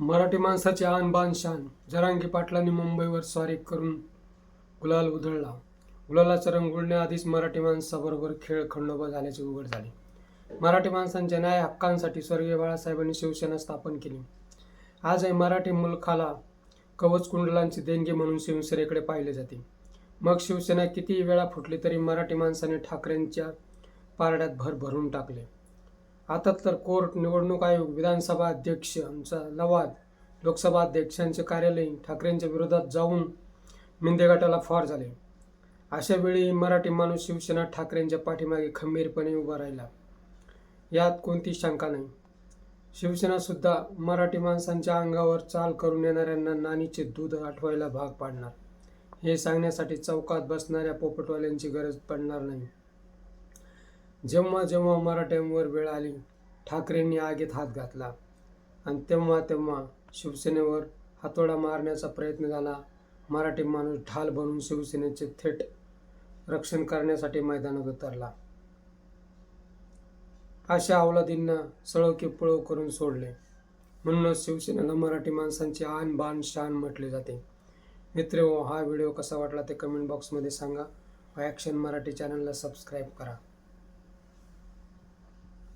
मराठी माणसाची आन बान शान. जरांगी पाटलांनी मुंबईवर स्वारी करून गुलाल उधळला. गुलालाचा रंग उडण्याआधीच मराठी माणसाबरोबर खेळ खंडोबा झाल्याचे उघड झाले. मराठी माणसांच्या न्याय हक्कांसाठी स्वर्गीय बाळासाहेबांनी शिवसेना स्थापन केली. आजही मराठी मुलखाला कवच कुंडलांची देणगी म्हणून शिवसेनेकडे पाहिले जाते. मग शिवसेना कितीही वेळा फुटली तरी मराठी माणसाने ठाकरेंच्या पारड्यात भर भरून टाकले. आता तर कोर्ट निवडणूक आयोग विधानसभा अध्यक्ष आमचा लवाद लोकसभा अध्यक्षांचे कार्यालय ठाकरेंच्या विरोधात जाऊन मिंदेगाटाला फार झाले. अशा वेळी मराठी माणूस शिवसेना ठाकरेंच्या पाठीमागे खंबीरपणे उभा राहिला. यात कोणती शंका नाही. शिवसेनासुद्धा मराठी माणसांच्या अंगावर चाल करून येणाऱ्यांना नानीचे दूध आठवायला भाग पाडणार. हे सांगण्यासाठी चौकात बसणाऱ्या पोपटवाल्यांची गरज पडणार नाही. जेव्हा जेव्हा मराठ्यांवर वेळ आली ठाकरेंनी आगीत हात घातला आणि तेव्हा तेव्हा शिवसेनेवर हातोडा मारण्याचा प्रयत्न झाला. मराठी माणूस ढाल बनून शिवसेनेचे थेट रक्षण करण्यासाठी मैदानात उतरला. अशा अवलादींना सळो की पळो करून सोडले. म्हणूनच शिवसेनेला मराठी माणसांची आन बान शान म्हटले जाते. मित्र हा व्हिडिओ कसा वाटला ते कमेंट बॉक्समध्ये सांगा. व ॲक्शन मराठी चॅनलला सबस्क्राईब करा.